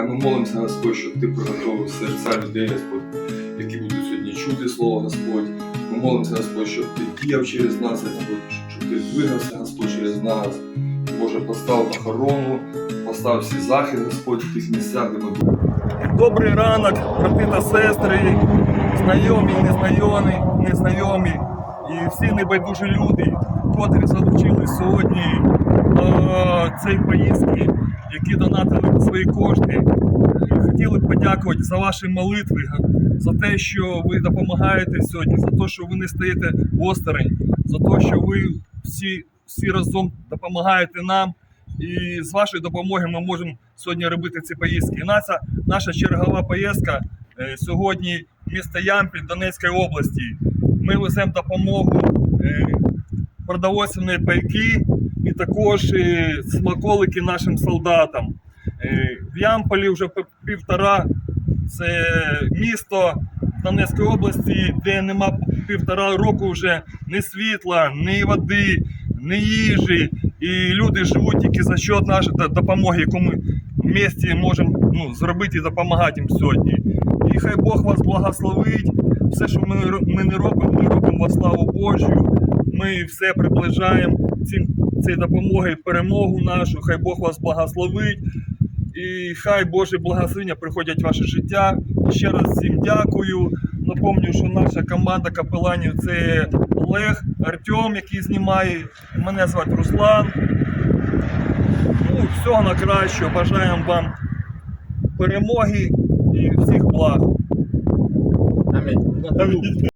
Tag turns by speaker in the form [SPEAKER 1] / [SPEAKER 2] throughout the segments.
[SPEAKER 1] Та ми молимося, Господь, щоб ти приготовив серця людей, Господь, які будуть сьогодні чути Слово Господь. Ми молимося, Господь, щоб ти діяв через нас, Господь, щоб ти двигався, Господь, через нас. Боже, постав охорону, постав всі захист, Господь, в тих місцях, де ми будемо.
[SPEAKER 2] Добрий ранок, брати та сестри, знайомі, незнайомі, незнайомі і всі небайдужі люди, котрі залучили сьогодні до цієї поїздки, які донатили свої кошти. Хотіли б подякувати за ваші молитви, за те, що ви допомагаєте сьогодні, за те, що ви не стоїте осторонь, за те, що ви всі, всі разом допомагаєте нам. І з вашої допомоги ми можемо сьогодні робити ці поїздки. Наша, наша чергова поїздка е, сьогодні місто Ямпіль Донецької області. Ми веземо допомогу е, продовольственні пайки і також е, смаколики нашим солдатам. Е, в Ямполі вже півтора це місто Донецької області, де нема півтора року вже ні світла, ні води, ні їжі. І люди живуть тільки за счет нашої допомоги, яку ми в місті можемо ну, зробити і допомагати їм сьогодні. І хай Бог вас благословить. Все, що ми, ми не робимо, ми робимо во славу Божу. Ми все приближаємо цим, цією допомогою перемогу нашу. Хай Бог вас благословить. І хай Боже благословення приходять в ваше життя. Ще раз всім дякую. Напомню, що наша команда капеланів це Олег, Артем, який знімає. Мене звати Руслан. Ну, всього на кращого. Бажаємо вам перемоги і всіх благ. Амінь.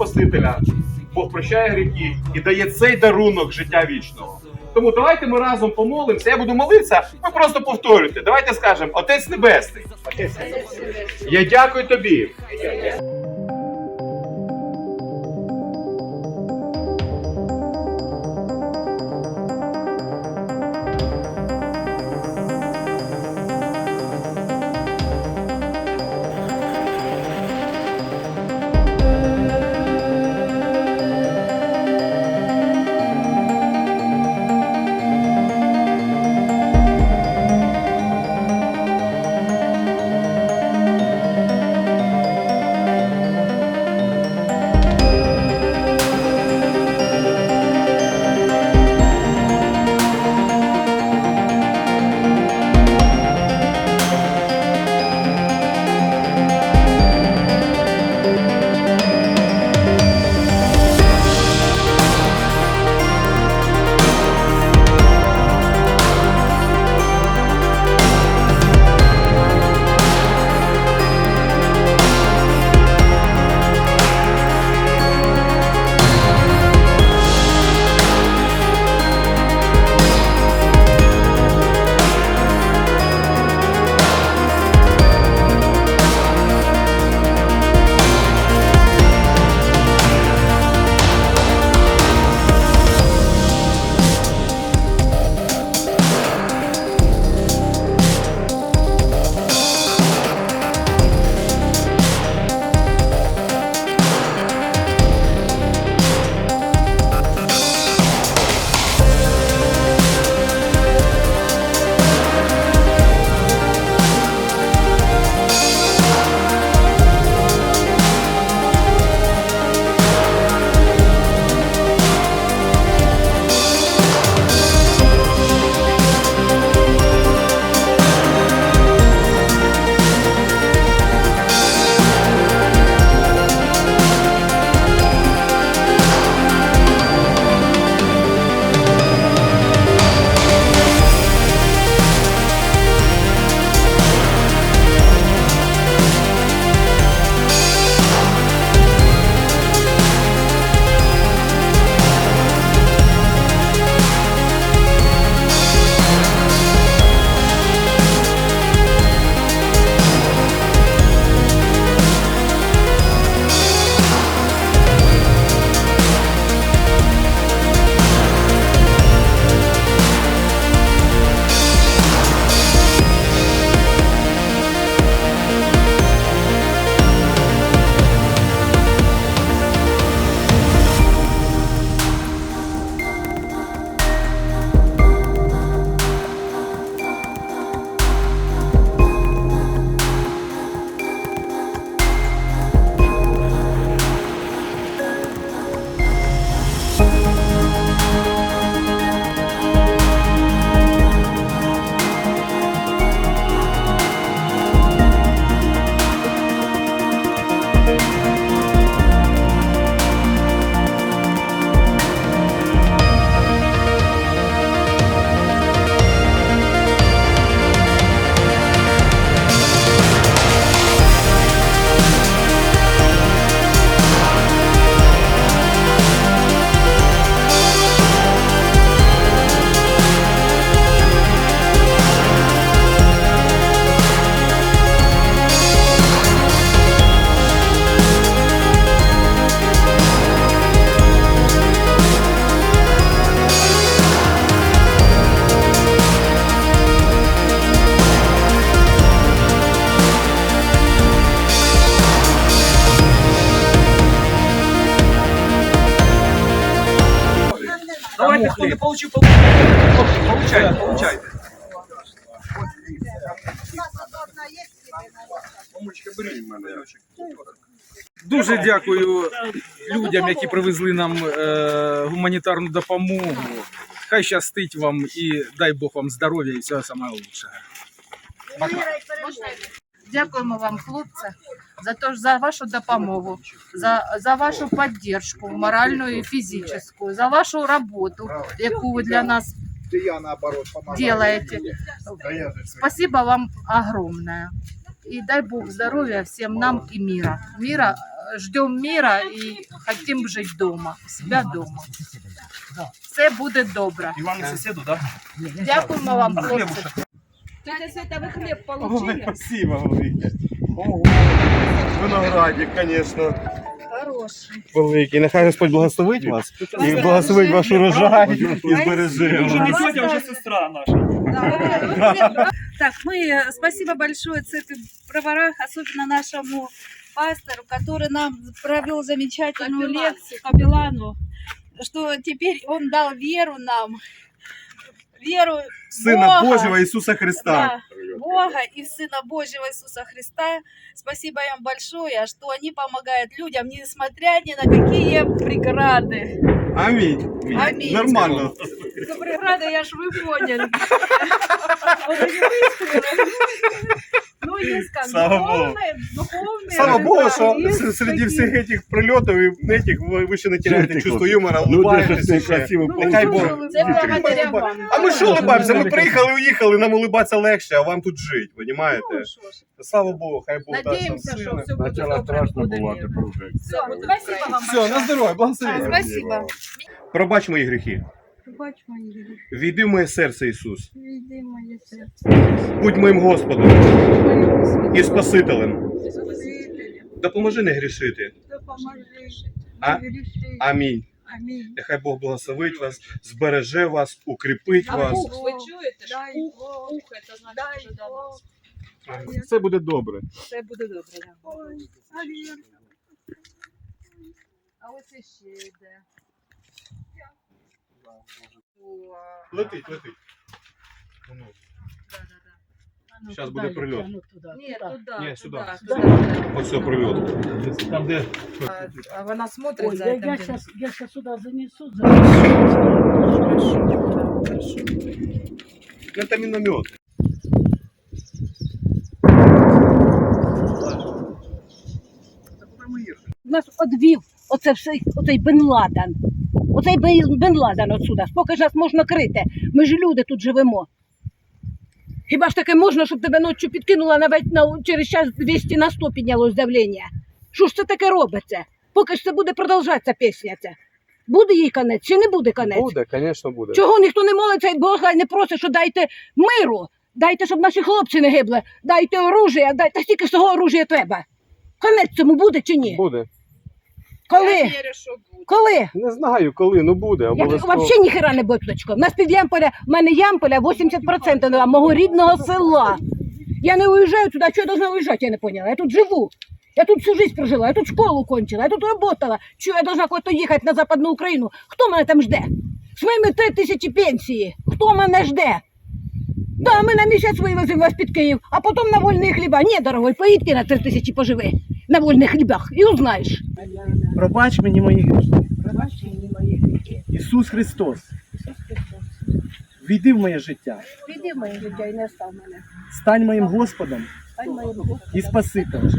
[SPEAKER 3] Спасителя, Бог прощає гріхи і дає цей дарунок життя вічного. Тому давайте ми разом помолимося. Я буду молитися, ви просто повторюйте. Давайте скажемо: Отець Небесний. Я дякую тобі
[SPEAKER 2] не получив, получайте. Получайте.
[SPEAKER 4] Дуже дякую людям, які привезли нам е, гуманітарну допомогу. Хай щастить вам і дай Бог вам здоров'я і всього самого лучшого.
[SPEAKER 5] Дякуємо вам, хлопці, за то, за вашу допомогу, за, за вашу підтримку моральну і фізичну, за вашу роботу, яку ви для нас делаете. Спасибо вам огромное. И дай Бог здоровья всем нам и мира. Мира, ждем мира и хотим жить дома, у себя дома. Все буде добре.
[SPEAKER 2] І вам і сусіду, так?
[SPEAKER 5] Дякуємо вам, хлопці.
[SPEAKER 6] Ой, спасибо велике. Виноградик, звісно.
[SPEAKER 5] Хороший.
[SPEAKER 6] Великий. Нехай Господь благословить вас і благословить ваш урожай і збереже
[SPEAKER 2] Вже не
[SPEAKER 6] вас.
[SPEAKER 2] тетя, вже сестра наша.
[SPEAKER 7] Так, мы э, спасибо большое Церкви Броварах, особенно нашему пастору, который нам провел замечательную лекцию, капеллану, что теперь он дал веру нам, веру
[SPEAKER 6] Сина
[SPEAKER 7] Бога,
[SPEAKER 6] Божого Ісуса Христа.
[SPEAKER 7] да, Бога и в Сына Божьего Иисуса Христа. Спасибо им большое, что они помогают людям, несмотря ни на какие преграды.
[SPEAKER 6] Амінь.
[SPEAKER 7] Аминь.
[SPEAKER 6] Нормально.
[SPEAKER 7] Ну, преграды, я ж вы поняли. Ну, есть как
[SPEAKER 6] Слава Богу.
[SPEAKER 7] духовные, духовные.
[SPEAKER 6] Слава Богу,
[SPEAKER 7] да,
[SPEAKER 6] що
[SPEAKER 7] есть
[SPEAKER 6] с- серед
[SPEAKER 7] такие.
[SPEAKER 6] всіх цих прильотів і этих ви, ви ще не теряєте чувство юмора,
[SPEAKER 8] Ну,
[SPEAKER 6] улыбаєтеся ще.
[SPEAKER 7] Ну,
[SPEAKER 6] Нехай
[SPEAKER 7] ви
[SPEAKER 6] Бог.
[SPEAKER 7] дуже
[SPEAKER 5] Це
[SPEAKER 7] улыбаєтесь.
[SPEAKER 5] благодаря вам.
[SPEAKER 6] А ми що улыбаємося? Ми приїхали, уїхали, нам улыбатися легше, а вам тут жити, розумієте?
[SPEAKER 7] Ну, що ж.
[SPEAKER 6] Слава Богу, хай Бог дасть вам
[SPEAKER 5] Надіємося, що
[SPEAKER 6] сили.
[SPEAKER 5] все буде
[SPEAKER 8] Спочатку
[SPEAKER 5] добре.
[SPEAKER 8] страшно
[SPEAKER 5] буде
[SPEAKER 8] було, а
[SPEAKER 5] мир.
[SPEAKER 8] тепер вже.
[SPEAKER 5] Все, спасибо вам.
[SPEAKER 6] Все, на здоров'я, благословення.
[SPEAKER 5] Спасибо.
[SPEAKER 6] Пробач мої гріхи.
[SPEAKER 7] Бач мої гріхи,
[SPEAKER 6] Війди в моє серце, Ісус.
[SPEAKER 7] війди в моє серце.
[SPEAKER 6] Будь моїм Господом і Спасителем.
[SPEAKER 7] Спасителю,
[SPEAKER 6] Допоможи не грішити.
[SPEAKER 7] допоможи.
[SPEAKER 6] А-
[SPEAKER 7] Гріши.
[SPEAKER 6] Амінь.
[SPEAKER 7] Амінь.
[SPEAKER 6] Нехай Бог благословить вас, збереже вас, укріпить вас.
[SPEAKER 5] ви чуєте? ж?
[SPEAKER 7] Дай
[SPEAKER 5] Ух,
[SPEAKER 7] Бог.
[SPEAKER 5] ух, це значить,
[SPEAKER 7] Дай
[SPEAKER 5] що да.
[SPEAKER 7] Бог.
[SPEAKER 6] Все буде добре.
[SPEAKER 5] Все буде добре. да.
[SPEAKER 7] Ой.
[SPEAKER 5] А ось іще йде.
[SPEAKER 6] Летить, летить. Зараз буде прильот.
[SPEAKER 5] Ні, туди.
[SPEAKER 6] Ні, сюди. Ось це прильот. Там де
[SPEAKER 5] А, А вона смотрить
[SPEAKER 9] Ой,
[SPEAKER 5] за
[SPEAKER 9] я, я,
[SPEAKER 5] делом.
[SPEAKER 9] сейчас, я сейчас сюда занесу.
[SPEAKER 6] Ну, це міномет.
[SPEAKER 9] Нас одвів оце все, оцей Бен Ладен. Оцей Бен Ладен отсюда. Поки ж нас можна крити. Ми ж люди тут живемо. Хіба ж таке можна, щоб тебе ночі підкинула навіть на, через час 200 на 100 піднялось давлення? Що ж це таке робиться? Поки ж це буде продовжатися пісня ця. Буде їй конець чи не буде конець?
[SPEAKER 6] Буде, звісно, буде.
[SPEAKER 9] Чого ніхто не молиться і Бога не просить, що дайте миру, дайте, щоб наші хлопці не гибли, дайте оружие, дайте стільки ж того оружия треба. Конець цьому буде чи ні?
[SPEAKER 6] Буде.
[SPEAKER 9] Коли?
[SPEAKER 5] Я вірю, що буде.
[SPEAKER 9] Коли?
[SPEAKER 6] Не знаю, коли, ну буде.
[SPEAKER 9] Я
[SPEAKER 6] Обов'язково.
[SPEAKER 9] взагалі ніхера не боточко. У нас під Ямполя, в мене Ямполя 80% на мого рідного села. Я не уїжджаю туди, а що я должна уїжджати, я не поняла. Я тут живу. Я тут всю жизнь прожила, я тут школу кончила, я тут работала. Чого я должна куди їхати на Западну Україну? Хто мене там жде? З моїми три тисячі пенсії. Хто мене жде? Да, ми на місяць вивеземо вас під Київ, а потім на вольні хліба. Ні, дорогой, поїдьте на три тисячі поживи на вольних хлібах і узнаєш.
[SPEAKER 10] Пробач мені мої гріхи.
[SPEAKER 9] Пробач мені мої гріхи.
[SPEAKER 10] Ісус Христос. Війди в моє життя.
[SPEAKER 9] Піди в моє життя і не став мене.
[SPEAKER 10] Стань моїм Господом
[SPEAKER 9] Стань моїм Богом.
[SPEAKER 10] і Спасителем.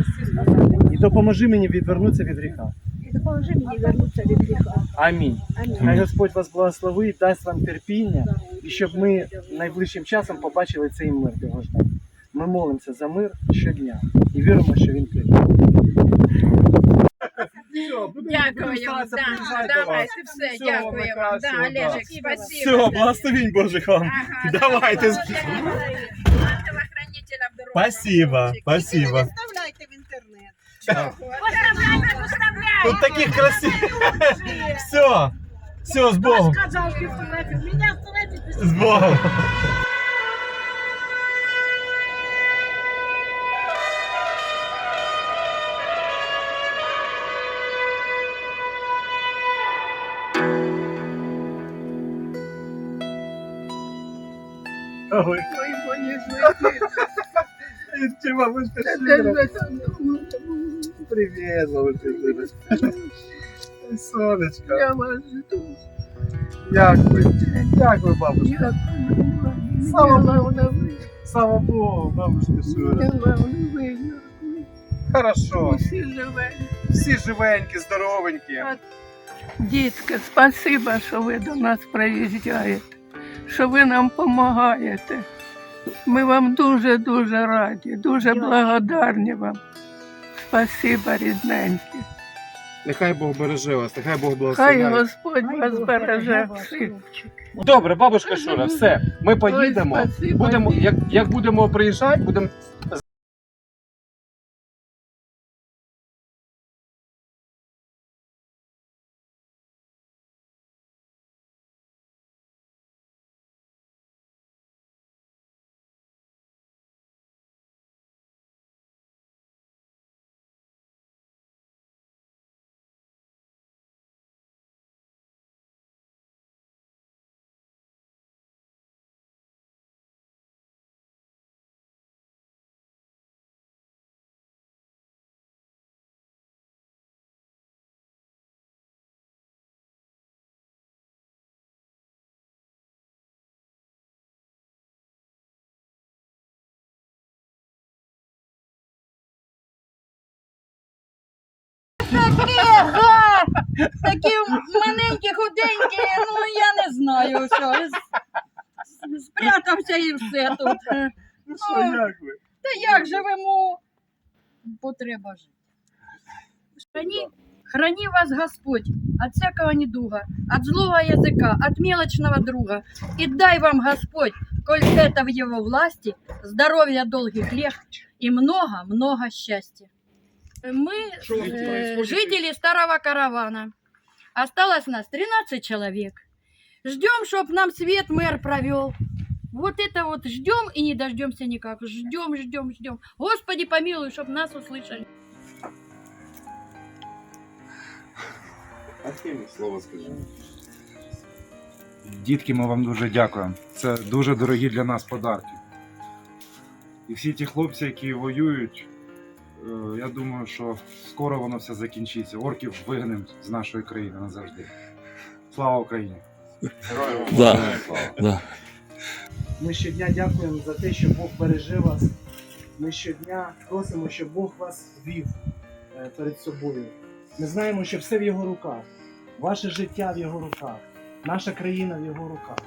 [SPEAKER 10] І допоможи мені відвернутися від гріха.
[SPEAKER 9] І допоможи мені вернутися від гріха.
[SPEAKER 10] Амінь.
[SPEAKER 9] Амінь.
[SPEAKER 10] Хай Господь вас благословить, дасть вам терпіння, і щоб ми найближчим часом побачили цей мир довгожданий. Ми молимося за мир щодня і віримо, що він прийде.
[SPEAKER 5] Дякую. Да, давайте, все, дякую вам. Да, Олежик, спасибо.
[SPEAKER 6] Все, благословень Божих вам.
[SPEAKER 5] Ага.
[SPEAKER 6] Давайте.
[SPEAKER 5] Ангела-хранителя в дорогу.
[SPEAKER 6] Спасибо, спасибо.
[SPEAKER 7] Вставляйте в інтернет.
[SPEAKER 6] Тут таких красивых. Все. Все, с Богом. С Богом.
[SPEAKER 10] Ой, Ти, бабушка, Шира. Привет, бабушка Шира. Сонечко. Я вас жду. Дякую. Дякую, бабушка. Слава Богу. Бабушка Шира. Хорошо. Всі живенькі, здоровенькі.
[SPEAKER 8] Дітки, спасибо, що ви до нас приїжджаєте, що ви нам допомагаєте. Ми вам дуже-дуже раді, дуже благодарні вам. Спасибо, рідненькі.
[SPEAKER 3] Нехай Бог береже вас, нехай Бог
[SPEAKER 8] Хай. Господь вас береже всіх.
[SPEAKER 3] Добре, бабушка Шура, все. Ми поїдемо.
[SPEAKER 8] Ой, спасибо,
[SPEAKER 3] Будемо, як, як будемо приїжджати, будемо
[SPEAKER 5] Такі, га! Такі маленькі, худенькі, ну я не знаю, що. Спрятався і все тут.
[SPEAKER 10] Ну що, як ви?
[SPEAKER 5] Та як живемо? Бо треба жити. Храни, храни вас Господь от всякого недуга, от злого языка, от мелочного друга. И дай вам Господь, коль это в его власти, здоровья долгих лет и много-много счастья. Мы э, жители старого каравана. Осталось нас 13 человек. Ждем, чтоб нам свет мэр провел. Вот это вот ждем и не дождемся никак. Ждем, ждем, ждем. Господи, помилуй, чтоб нас услышали.
[SPEAKER 3] слово скажи.
[SPEAKER 11] Дітки, ми вам дуже дякуємо. Це дуже дорогі для нас подарки. І всі ті хлопці, які воюють, е, я думаю, що скоро воно все закінчиться. Орків вигнемо з нашої країни назавжди. Слава Україні!
[SPEAKER 3] Героям
[SPEAKER 1] Да. Да.
[SPEAKER 10] Ми щодня дякуємо за те, що Бог береже вас. Ми щодня просимо, щоб Бог вас вів е, перед собою. Ми знаємо, що все в його руках. Ваше життя в його руках, наша країна в його руках,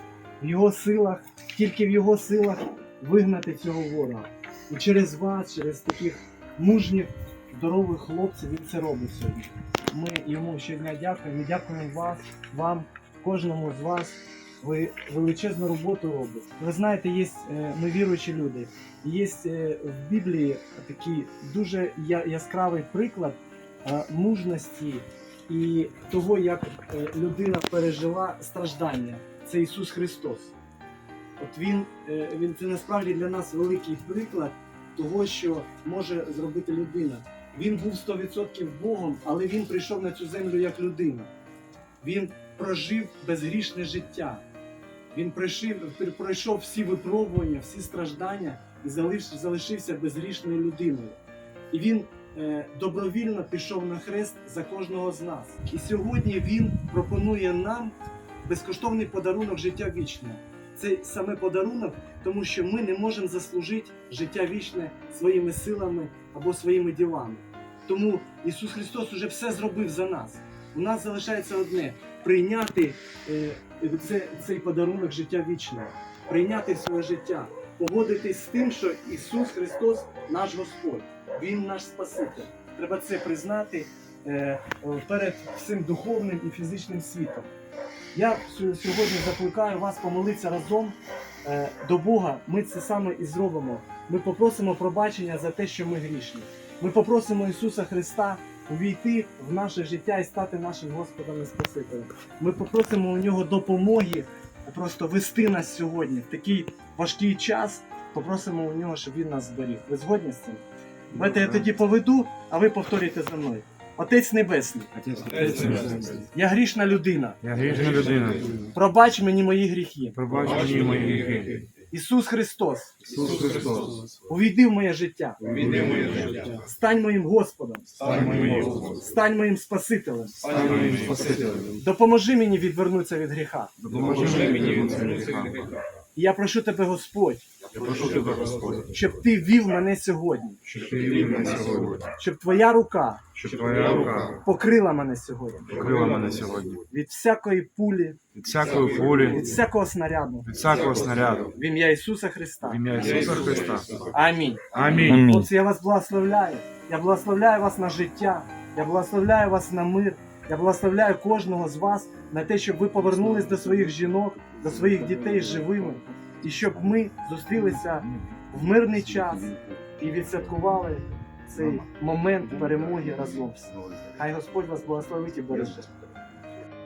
[SPEAKER 10] в його силах, тільки в його силах вигнати цього ворога. І через вас, через таких мужніх, здорових хлопців, він це робить сьогодні. Ми йому щодня дякуємо. Дякуємо вас, вам, кожному з вас. Ви величезну роботу робите. Ви знаєте, є е, ми віруючі люди. Є е, в Біблії такий дуже яскравий приклад е, мужності і того, як е, людина пережила страждання. Це Ісус Христос. От він, він це насправді для нас великий приклад того, що може зробити людина. Він був 100% Богом, але він прийшов на цю землю як людина. Він прожив безгрішне життя. Він пройшов, всі випробування, всі страждання і залишився безгрішною людиною. І він е, добровільно пішов на хрест за кожного з нас. І сьогодні він пропонує нам безкоштовний подарунок життя вічне. Це саме подарунок, тому що ми не можемо заслужити життя вічне своїми силами або своїми ділами. Тому Ісус Христос уже все зробив за нас. У нас залишається одне прийняти е, це, цей подарунок життя вічного, прийняти своє життя, погодитись з тим, що Ісус Христос наш Господь, Він наш Спаситель. Треба це признати е, перед всім духовним і фізичним світом. Я сьогодні закликаю вас помолитися разом е, до Бога. Ми це саме і зробимо. Ми попросимо пробачення за те, що ми грішні. Ми попросимо Ісуса Христа увійти в наше життя і стати нашим Господом і Спасителем. Ми попросимо у нього допомоги просто вести нас сьогодні в такий важкий час. Попросимо у нього, щоб він нас зберіг. Ви згодні з цим? Давайте я тоді поведу, а ви повторюйте за мною. Отець Небесний, я грішна людина.
[SPEAKER 11] Я грішна людина.
[SPEAKER 10] Пробач мені мої гріхи.
[SPEAKER 11] Пробач мені мої гріхи.
[SPEAKER 10] Ісус Христос, увійди в моє життя. Стань моїм Господом. Стань моїм Спасителем. Допоможи мені відвернутися від гріха. І Я прошу тебе, Господь, щоб ти вів мене сьогодні, щоб ти твоя рука
[SPEAKER 11] Щоб твоя рука
[SPEAKER 10] покрила мене сьогодні
[SPEAKER 11] покрила мене сьогодні
[SPEAKER 10] від всякої пулі,
[SPEAKER 11] від всякої пулі,
[SPEAKER 10] від всякого снаряду.
[SPEAKER 11] від всякого снаряду.
[SPEAKER 10] В ім'я Ісуса Христа.
[SPEAKER 11] В ім'я Ісуса Христа.
[SPEAKER 10] Амінь.
[SPEAKER 11] Амінь.
[SPEAKER 10] Хлопці, я вас благословляю. Я благословляю вас на життя. Я благословляю вас на мир. Я благословляю кожного з вас на те, щоб ви повернулись до своїх жінок, до своїх дітей живими, і щоб ми зустрілися в мирний час і відсвяткували цей момент перемоги разом. Хай Господь вас благословить і береже.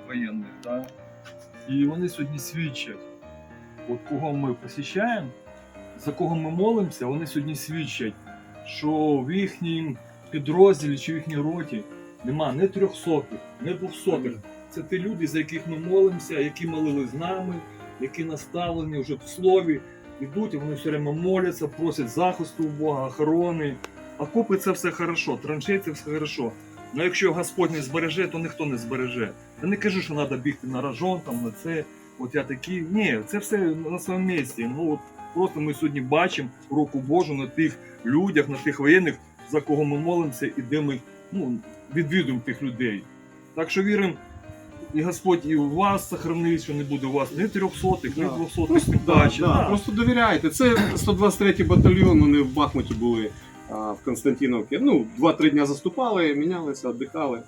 [SPEAKER 2] воєнних, да? і вони сьогодні свідчать, от кого ми посіщаємо, за кого ми молимося, вони сьогодні свідчать, що в їхнім підрозділі чи в їхній роті нема не трьохсотих, не двохсотих. Це ті люди, за яких ми молимося, які молили з нами, які наставлені вже в слові, йдуть, і вони все время моляться, просять захисту у Бога, охорони. Окопи це все хорошо, траншеї це все хорошо. Але якщо Господь не збереже, то ніхто не збереже. Я не кажу, що треба бігти на рожон, там на це. От я такий. Ні, це все на своєму місці. Ну от просто ми сьогодні бачимо руку Божу на тих людях, на тих воєнних, за кого ми молимося, і де ми ну, відвідуємо тих людей. Так що віримо, і Господь і у вас сохранить, що не буде у вас ні трьохсотих, ні
[SPEAKER 6] Да.
[SPEAKER 2] двохсотих, тим
[SPEAKER 6] Да,
[SPEAKER 2] паче.
[SPEAKER 6] да. Просто довіряйте. Це 123 батальйон, вони в Бахмуті були а, в Константиновці. Ну, 2-3 дня заступали, мінялися, віддихали.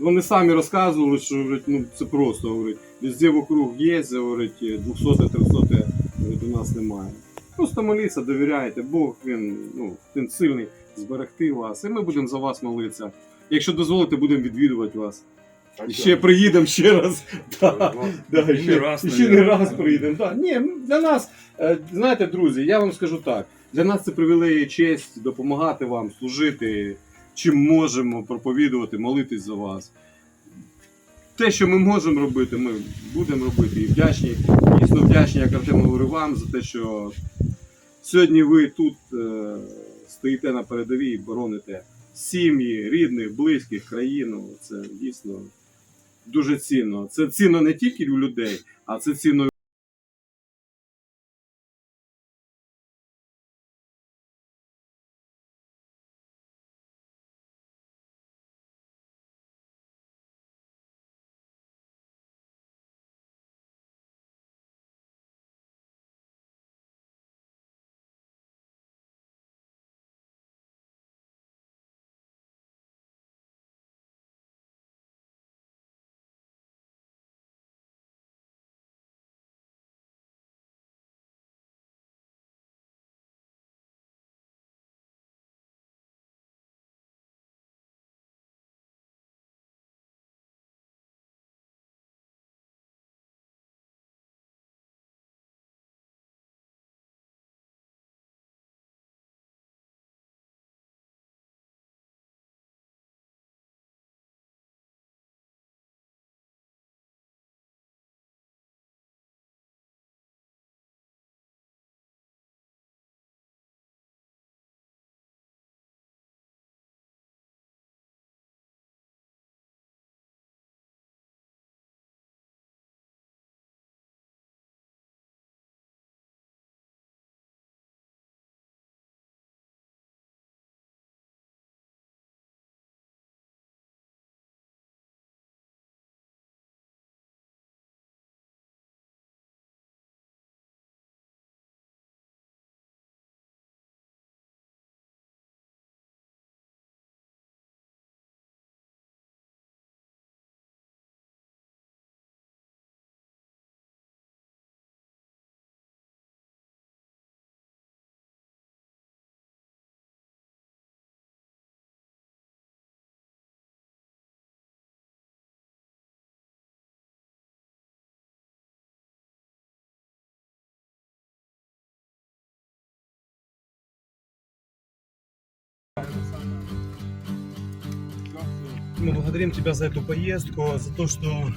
[SPEAKER 6] Вони самі розказували, що говорить, ну, це просто говорить. Везде вокруг є, говорить, 200-300 говорить, у нас немає. Просто моліться, довіряйте. Бог він, ну, він сильний зберегти вас. І ми будемо за вас молитися. Якщо дозволите, будемо відвідувати вас. І ще приїдемо ще раз. Да, да,
[SPEAKER 2] Не
[SPEAKER 6] ще,
[SPEAKER 2] раз,
[SPEAKER 6] ще не раз приїдемо. Да. Ні, ну, для нас, е, знаєте, друзі, я вам скажу так. Для нас це привілеє честь допомагати вам, служити, чим можемо проповідувати, молитись за вас. Те, що ми можемо робити, ми будемо робити. І вдячні, дійсно вдячні, як Артем говорив вам, за те, що сьогодні ви тут е, стоїте на передовій і бороните сім'ї, рідних, близьких, країну. Це дійсно дуже цінно. Це цінно не тільки у людей, а це цінно
[SPEAKER 12] Мы благодарим тебя за эту поездку, за то, что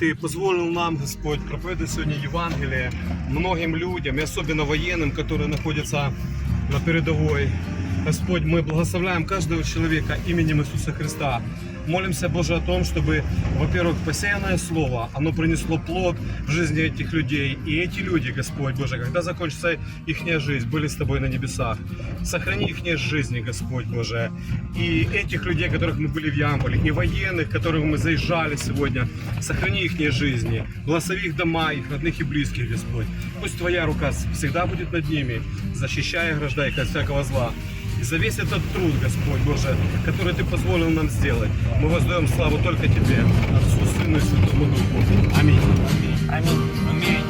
[SPEAKER 6] Ты позволил нам, Господь, проповедовать сегодня Евангелие многим людям, и особенно военным, которые находятся на передовой. Господь, мы благословляем каждого человека именем Иисуса Христа. Молимся, Боже, о том, чтобы, во-первых, посеянное слово, оно принесло плод в жизни этих людей. И эти люди, Господь Боже, когда закончится их жизнь, были с Тобой на небесах. Сохрани их жизни, Господь Боже. И этих людей, которых мы были в Ямполе, и военных, которых мы заезжали сегодня, сохрани их жизни. Благослови их дома, их родных и близких, Господь. Пусть Твоя рука всегда будет над ними, защищая и ограждая их от всякого зла. И за весь этот труд, Господь Боже, который Ты позволил нам сделать, мы воздаем славу только Тебе, Отцу, Сыну и Святому Духу. Аминь.
[SPEAKER 4] Амінь.